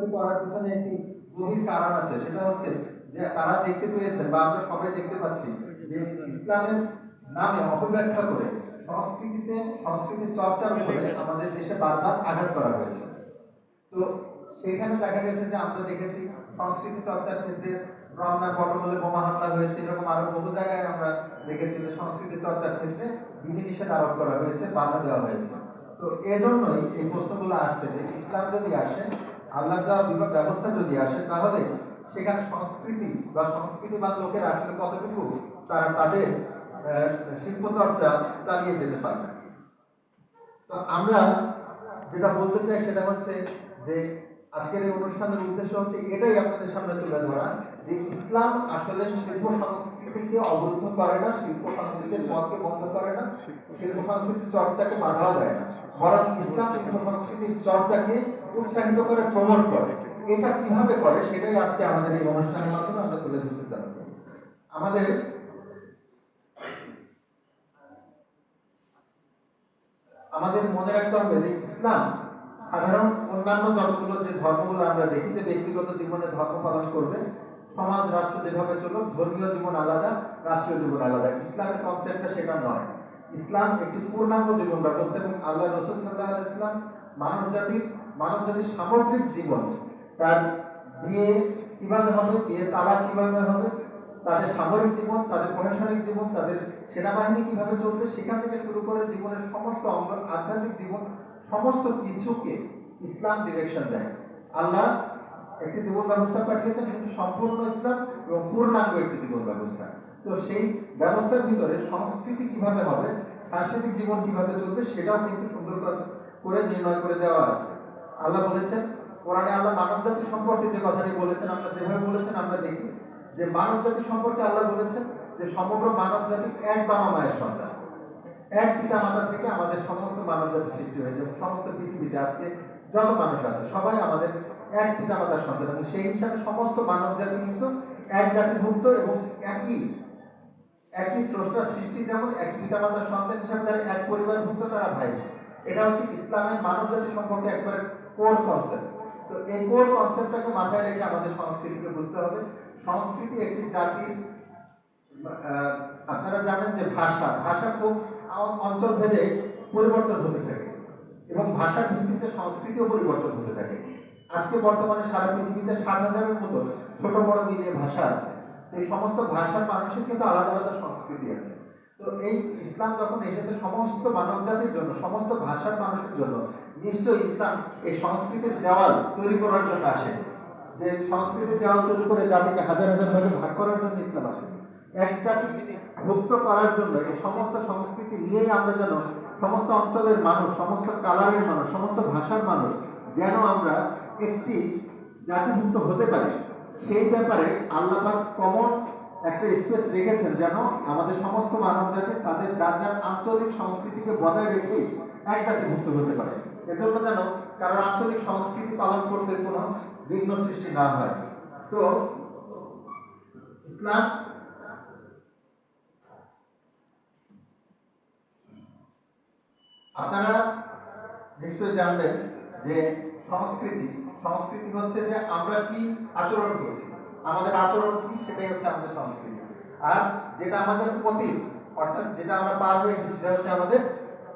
প্রশ্নটি করার পিছনে একটি গভীর কারণ আছে, সেটা হচ্ছে যে তারা দেখতে পেয়েছেন বা আমরা সবাই দেখতে পাচ্ছি যে ইসলামের নামে অপব্যাখ্যা করে সংস্কৃতিতে, সংস্কৃতির চর্চার উপরে আমাদের দেশে বারবার আঘাত করা হয়েছে। তো সেখানে দেখা গেছে যে আমরা দেখেছি সংস্কৃতি চর্চার ক্ষেত্রে রমনা পটমলে বোমা হামলা হয়েছে, এরকম আরও বহু জায়গায় আমরা দেখেছি যে সংস্কৃতি চর্চার ক্ষেত্রে বিধিনিষেধ আরোপ করা হয়েছে, বাধা দেওয়া হয়েছে। তো এজন্যই এই প্রশ্নগুলো আসছে যে ইসলাম যদি আসে আল্লাহ দেওয়া বিভাগ ব্যবস্থা যদি আসে তাহলে সেখানে সংস্কৃতি বা সংস্কৃতিবান লোকের আসলে কতটুকু তারা তাদের আহ, শিল্প চর্চা চালিয়ে যেতে পারবে। তো আমরা যেটা বলতে চাই সেটা হচ্ছে যে আজকের এই অনুষ্ঠানের উদ্দেশ্য হচ্ছে এটাই আপনাদের সামনে তুলে ধরা যে ইসলাম আসলে শিল্প সংস্কৃতিকে অবরুদ্ধ করে না শিল্প সংস্কৃতির পথকে বন্ধ করে না শিল্প সংস্কৃতির চর্চাকে বাধাও দেয় না। বরং ইসলাম শিল্প সংস্কৃতির চর্চাকে উৎসাহিত করে প্রমোট করে। এটা কীভাবে করে? সেটাই আজকে আমাদের এই অনুষ্ঠানের মাধ্যমে আমরা তুলে ধরতে চাচ্ছি আমাদের আমাদের মনে রাখতে হবে যে ইসলাম সাধারণ অন্যান্য যতগুলো যে ধর্মগুলো আমরা দেখি, যে ব্যক্তিগত জীবনে ধর্ম পালন করবে সমাজ, রাষ্ট্র যেভাবে চলুক, ধর্মীয় জীবন আলাদা, রাষ্ট্রীয় জীবন আলাদা। ইসলামের কনসেপ্টটা সেটা নয়। ইসলাম একটি পূর্ণাঙ্গ জীবন ব্যবস্থা এবং আল্লাহ রসুল সাল্লাহ ইসলাম মানব জাতির মানব জাতির সামগ্রিক জীবন, তার বিয়ে কীভাবে হবে বিয়ে তালাক কীভাবে হবে, তাদের সামরিক জীবন, তাদের প্রশাসনিক জীবন, তাদের সেনাবাহিনী কীভাবে চলবে, সেখান থেকে শুরু করে জীবনের সমস্ত অঙ্গ, আধ্যাত্মিক জীবন, সমস্ত কিছুকে ইসলাম ডিরেকশন দেয়। আল্লাহ একটি জীবন ব্যবস্থা পাঠিয়েছেন, সেটি সম্পূর্ণ ইসলাম এবং পূর্ণাঙ্গ একটি জীবন ব্যবস্থা। তো সেই ব্যবস্থার ভিতরে সংস্কৃতি কীভাবে হবে, সাংস্কৃতিক জীবন কীভাবে চলবে, সেটাও কিন্তু সুন্দর করে- করে নির্ণয় করে দেওয়া আছে। আল্লাহ বলেছেন, কোরআনে আল্লাহ মানব জাতি সম্পর্কে যে কথাটি বলেছেন, আমরা যেভাবে বলেছেন, আমরা দেখি যে মানব জাতি সম্পর্কে আল্লাহ বলেছেন যে সমগ্র মানব জাতি এক বাবা মায়ের সন্তান। এক পিতা মাতা থেকে আমাদের সমস্ত মানব জাতি সৃষ্টি হয়েছে সমস্ত পৃথিবীতে আজকে যত মানুষ আছে, সবাই আমাদের এক পিতা মাতার সন্তান এবং সেই হিসাবে সমস্ত মানব জাতি কিন্তু এক জাতিভুক্ত এবং একই একই স্রষ্টার সৃষ্টি যেমন এক পিতা মাতার সন্তান হিসাবে তারা এক পরিবারভুক্ত, তারা ভাই। এটা হচ্ছে ইসলামের মানব জাতি সম্পর্কে একবারে কোর কনসেপ্ট তো এই কোর কনসেপ্টটাকে মাথায় রেখে আমাদের সংস্কৃতিকে বুঝতে হবে। সংস্কৃতি একটি জাতির আপনারা জানেন যে ভাষা। ভাষা খুব অঞ্চল ভেদে পরিবর্তন হতে থাকে এবং ভাষার ভিত্তিতে সংস্কৃতিও পরিবর্তন হতে থাকে। আজকে বর্তমানে সারা পৃথিবীতে সাত হাজারের মতো ছোট বড় মিলিয়ে ভাষা আছে। এই সমস্ত ভাষার মানুষের কিন্তু আলাদা আলাদা সংস্কৃতি আছে। তো এই ইসলাম যখন এসেছে, সমস্ত মানব জাতির জন্য, সমস্ত ভাষার মানুষের জন্য নিশ্চয়ই ইসলাম এই সংস্কৃতির দেওয়াল তৈরি করার জন্য আসে। যে সংস্কৃতির দেওয়াল তৈরি করে জাতিকে হাজার হাজার ভাগে ভাগ করার জন্য ইসলাম আসে। এক জাতি ভুক্ত করার জন্য এই সমস্ত সংস্কৃতি নিয়েই আমরা যেন সমস্ত অঞ্চলের মানুষ, সমস্ত কালারের মানুষ, সমস্ত ভাষার মানুষ যেন আমরা একটি জাতিভুক্ত হতে পারি। সেই ব্যাপারে আল্লাহ কমন একটা স্পেস রেখেছেন যেন আমাদের সমস্ত মানব জাতি তাদের যার যার আঞ্চলিক সংস্কৃতিকে বজায় রেখেই এক জাতিভুক্ত হতে পারে। এজন্য যেন কারণ আঞ্চলিক সংস্কৃতি পালন করতে কোনো বিঘ্ন সৃষ্টি না হয়। তো, ইসলাম আপনারা নিশ্চয়ই জানবেন যে সংস্কৃতি সংস্কৃতি হচ্ছে যে আমরা কি আচরণ করছি। আমাদের আচরণ কি সেটাই হচ্ছে আমাদের সংস্কৃতি। আর যেটা আমাদের অতীত, অর্থাৎ যেটা আমরা পার হয়ে সেটা হচ্ছে আমাদের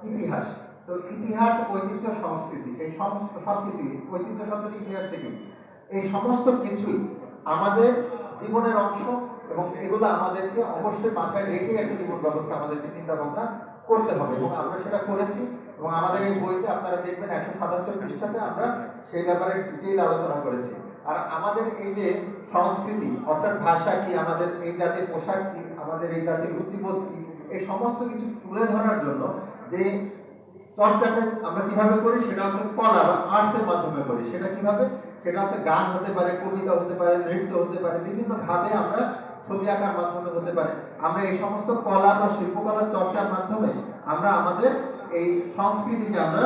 ইতিহাস। তো ইতিহাস, ঐতিহ্য, সংস্কৃতি, এই সব- সবকিছুই, ঐতিহ্য শব্দটি ইতিহাস থেকে। এই সমস্ত কিছুই আমাদের জীবনের অংশ এবং এগুলো আমাদেরকে অবশ্যই মাথায় রেখে একটা জীবন ব্যবস্থা আমাদেরকে চিন্তা ভাবনা করতে হবে এবং আমরা সেটা করেছি এবং আমাদের এই বইতে আপনারা দেখবেন একশো সাতাত্তর পৃষ্ঠাতে আমরা সেই ব্যাপারে ডিটেইল আলোচনা করেছি। আর আমাদের এই যে সংস্কৃতি, অর্থাৎ ভাষা কি, আমাদের এই জাতির পোশাক কি, আমাদের এই জাতির রুচিবোধ কি, এই সমস্ত কিছু তুলে ধরার জন্য যে চর্চাটা আমরা কীভাবে করি? সেটা হচ্ছে কলা বা আর্টস এর মাধ্যমে করি। সেটা কীভাবে? সেটা হচ্ছে গান হতে পারে, কবিতা হতে পারে, নৃত্য হতে পারে বিভিন্ন ভাবে আমরা ছবি আঁকার মাধ্যমে হতে পারে। আমরা এই সমস্ত কলা বা শিল্পকলা চর্চার মাধ্যমে আমরা আমাদের এই সংস্কৃতিকে আমরা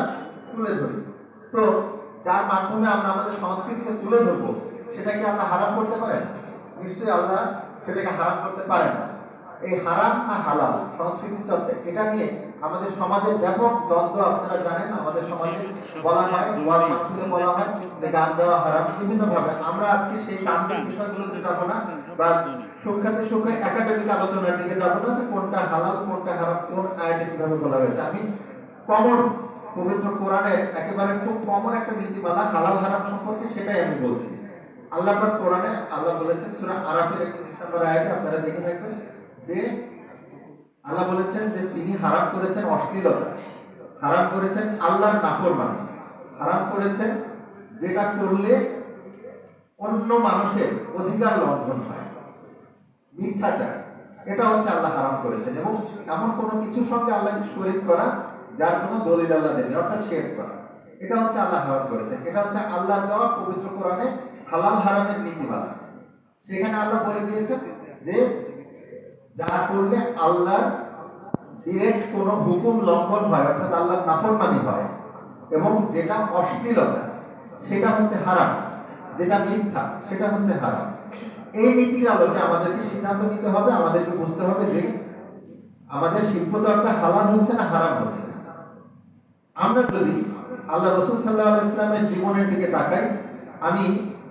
তুলে ধরি। তো যার মাধ্যমে আমরা আমাদের সংস্কৃতিকে তুলে ধরবো সেটা কি আল্লাহ হারাম করতে পারেন? নিশ্চয়ই আল্লাহ সেটাকে হারাম করতে পারেন না। এই হারাম না হালাল? সংস্কৃতি চর্চা। এটা নিয়ে আমাদের সমাজে ব্যাপক দ্বন্দ্ব আপনারা জানেন, আমাদের সমাজে বলা হয় মাহফিলে বলা হয় যে গান গাওয়া হারাম বিভিন্ন ভাবে আমরা আজকে সেই তান্ত্রিক বিষয়গুলোতে যাব না, বা একাডেমিক আলোচনার দিকে যাব না যে কোনটা হালাল, কোনটা হারাম, কোন আয়াতে কীভাবে বলা হয়েছে। আমি কমন, পবিত্র কোরআনের একেবারে খুব কমন একটা নীতিমালা, হালাল হারাম সম্পর্কে সেটাই আমি বলছি। আল্লাহ কোরআনে আল্লাহ বলেছেন, সূরা আরাফের 31 নম্বর আয়াতে আপনারা দেখে থাকবেন যে আল্লাহ বলেছেন যে তিনি হারাম করেছেন অশ্লীলতা। হারাম করেছেন আল্লাহর নাফরমানি। হারাম করেছেন যেটা করলে অন্য মানুষের অধিকার লঙ্ঘন হয়। মিথ্যাচার। এটা হচ্ছে আল্লাহ হারাম করেছেন এবং এমন কোনো কিছুর সঙ্গে আল্লাহকে শরীক করা যার কোনো দলিল আল্লাহ দেননি, অর্থাৎ শেয়ার করা। এটা হচ্ছে আল্লাহ হারাম করেছেন। এটা হচ্ছে আল্লাহর দেওয়া পবিত্র কোরআনে হালাল হারামের নীতিমালা। সেখানে আল্লাহ বলে দিয়েছেন যে যা করলে আল্লাহর ডিরেক্ট কোনো হুকুম লঙ্ঘন হয়, অর্থাৎ আল্লাহর নাফরমানি হয়, এবং যেটা অশ্লীলতা, সেটা হচ্ছে হারাম, যেটা মিথ্যা, সেটা হচ্ছে হারাম। এই নীতির আলোকে আমাদেরকে সিদ্ধান্ত নিতে হবে, আমাদেরকে বুঝতে হবে যে আমাদের শিল্প চর্চা হালাল হচ্ছে না হারাম হচ্ছে। আমরা যদি আল্লাহ রসুল সাল্লাহ ইসলামের জীবনের দিকে তাকাই, আমি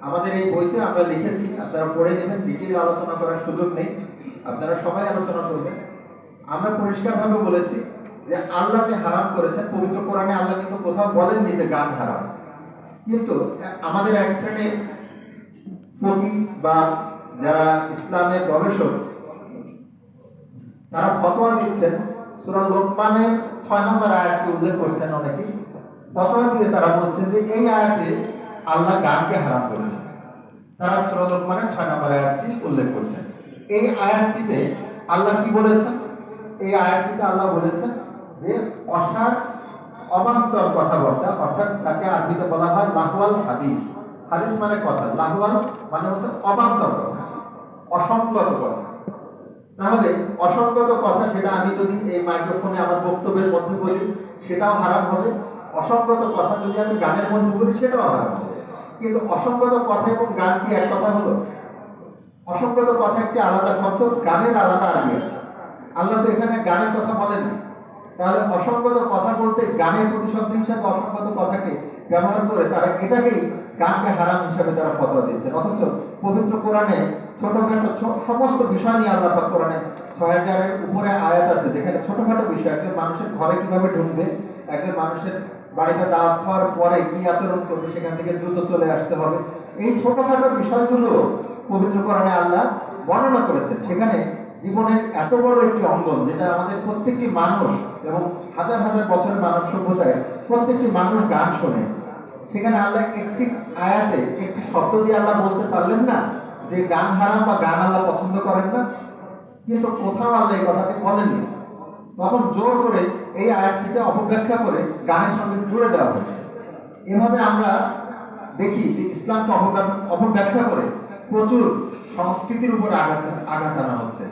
আমাদের এই বইতে আমরা লিখেছি, আপনারা পড়ে নেবেন ডিটেল আলোচনা করার সুযোগ নেই। আপনারা সবাই আলোচনা করবেন। আমরা পরিষ্কারভাবে বলেছি যে আল্লাহ যে হারাম করেছেন, পবিত্র কোরআনে আল্লাহ কিন্তু কোথাও বলেননি যে গান হারাম। কিন্তু আমাদের এক শ্রেণির ফকি বা যারা ইসলামের গবেষক, তারা ফতোয়া দিচ্ছেন। সূরা লোকমানের ছয় নম্বর আয়াতকে উল্লেখ করছেন অনেকেই। ফতোয়া দিয়ে তারা বলছেন যে এই আয়াতে আল্লাহ গানকে হারাম করেছেন। তারা সূরা লোকমানের ছয় নম্বর আয়াতটি উল্লেখ করছেন। এই আয়াতটিতে আল্লাহ কি বলেছেন? এই আয়াতটিতে আল্লাহ বলেছেন যে অসার, অবান্তর কথাবার্তা, অর্থাৎ যাকে আরবিতে বলা হয় লাহওয়াল হাদিস। হাদিস মানে কথা, লাহওয়াল মানে হচ্ছে অবান্তর কথা, অসঙ্গত কথা। তাহলে অসঙ্গত কথা সেটা আমি যদি এই মাইক্রোফোনে আমার বক্তব্যের মধ্যে বলি, সেটাও হারাম হবে। অসঙ্গত কথা যদি আমি গানের মধ্যে বলি, সেটাও হারাম হবে। কিন্তু অসঙ্গত কথা এবং গান কি এক কথা হলো? অসঙ্গত কথা একটি আলাদা শব্দ, গানের আলাদা আরবি আছে। আল্লাহ তো এখানে গানের কথা বলেননি তাহলে অসঙ্গত কথা বলতে গানের প্রতিশব্দ হিসাবে অসঙ্গত কথাকে ব্যবহার করে তারা এটাকেই গানকে হারাম হিসাবে তারা ফতোয়া দিচ্ছেন অথচ পবিত্র কোরআনে ছোটখাটো সমস্ত বিষয় নিয়ে আল্লাহ পাক কোরআনে ছয় হাজারের উপরে আয়াত আছে। যেখানে ছোটখাটো বিষয়, একজন মানুষের ঘরে কীভাবে ঢুকবে, একজন মানুষের বাড়িতে দাওয়াত খাওয়ার পরে কি আচরণ করবে, সেখান থেকে দ্রুত চলে আসতে হবে। এই ছোটখাটো বিষয়গুলো পবিত্র কোরআনে আল্লাহ বর্ণনা করেছেন। সেখানে জীবনের এত বড় একটি অঙ্গন, যেটা আমাদের প্রত্যেকটি মানুষ এবং হাজার হাজার বছরের মানব সভ্যতায় প্রত্যেকটি মানুষ গান শোনে। সেখানে আল্লাহ একটি আয়াতে একটি শব্দ দিয়ে আল্লাহ বলতে পারলেন না যে গান হারাম বা গান আল্লাহ পছন্দ করেন না। কিন্তু কোথাও আল্লাহ এই কথাটি বলেননি। তখন জোর করে এই আয়াতটিকে অপব্যাখ্যা করে গানের সঙ্গে জুড়ে দেওয়া হয়েছে। এভাবে আমরা দেখি যে ইসলামকে অপব্যা- অপব্যাখ্যা করে প্রচুর সংস্কৃতির উপর আঘাত আঘাত আনা হচ্ছে।